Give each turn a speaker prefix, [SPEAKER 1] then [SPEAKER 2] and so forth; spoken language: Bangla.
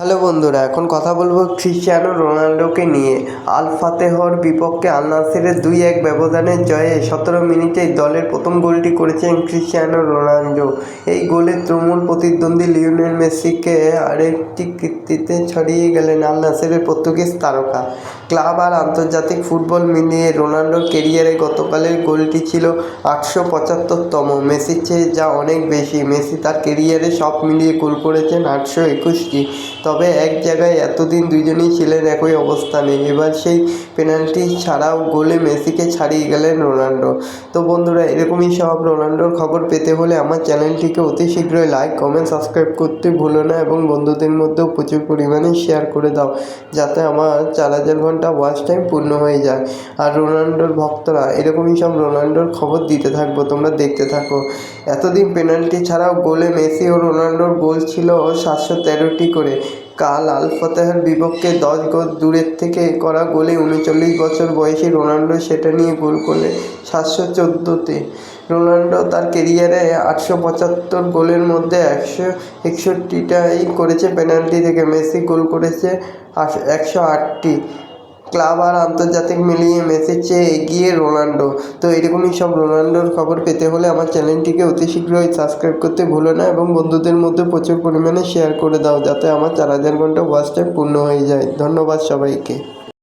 [SPEAKER 1] হ্যালো বন্ধুরা, এখন কথা বলব ক্রিশ্চিয়ানো রোনাল্ডোকে নিয়ে। আল ফাতেহর বিপক্ষে আল নাসেরের দুই এক ব্যবধানের জয়ে সতেরো মিনিটেই দলের প্রথম গোলটি করেছেন ক্রিশ্চিয়ানো রোনাল্ডো। এই গোলে তুমুল প্রতিদ্বন্দ্বী লিওনেল মেসিকে আরেকটি কীর্তিতে ছড়িয়ে গেলেন আল নাসেরের পর্তুগিজ তারকা। ক্লাব আর আন্তর্জাতিক ফুটবল মিলিয়ে রোনাল্ডোর কেরিয়ারে গতকালের গোলটি ছিল আটশো পঁচাত্তরতম। মেসির চেয়ে যা অনেক বেশি। মেসি তার কেরিয়ারে সব মিলিয়ে গোল করেছেন আটশো একুশটি। তবে এক জায়গায় এতদিন দুজনেই ছিলেন, একই অবস্থানে এবার সেই পেনাল্টি ছাড়াও গোলে মেসিকে ছাড়িয়ে গেলেন রোনাল্ডো। তো বন্ধুরা, এরকমই সব রোনাল্ডোর খবর পেতে হলে আমার চ্যানেলটিকে অতি শীঘ্রই লাইক, কমেন্ট, সাবস্ক্রাইব করতে ভুলো না এবং বন্ধুদের মধ্যেও প্রচুর পরিমাণে শেয়ার করে দাও, যাতে আমার চার হাজার ঘণ্টা ওয়াচ টাইম পূর্ণ হয়ে যায়। আর রোনাল্ডোর ভক্তরা, এরকমই সব রোনাল্ডোর খবর দিতে থাকব, তোমরা দেখতে থাকো। এতদিন পেনাল্টি ছাড়াও গোলে মেসি ও রোনাল্ডোর গোল ছিল সাতশো তেরোটি করে। কাল আল ফতেহার বিপক্ষে দশ গজ দূরের থেকে করা গোলে উনচল্লিশ বছর বয়সী রোনাল্ডো সেটা নিয়ে গোল করলে সাতশো চোদ্দোতে। রোনাল্ডো তার কেরিয়ারে আটশো পঁচাত্তর গোলের মধ্যে একশো একষট্টিটাই করেছে, পেনাল্টি থেকে মেসি গোল করেছে একশো আটটি। ক্লাব আর আন্তর্জাতিক মিলিয়ে মেসির চেয়ে এগিয়ে রোনাল্ডো। তো এরকমই সব রোনাল্ডোর খবর পেতে হলে আমার চ্যানেলটিকে অতি শীঘ্রই সাবস্ক্রাইব করতে ভুলো না এবং বন্ধুদের মধ্যে প্রচুর পরিমাণে শেয়ার করে দাও, যাতে আমার চার হাজার ঘণ্টা ওয়াচ টাইম পূর্ণ হয়ে যায়। ধন্যবাদ সবাইকে।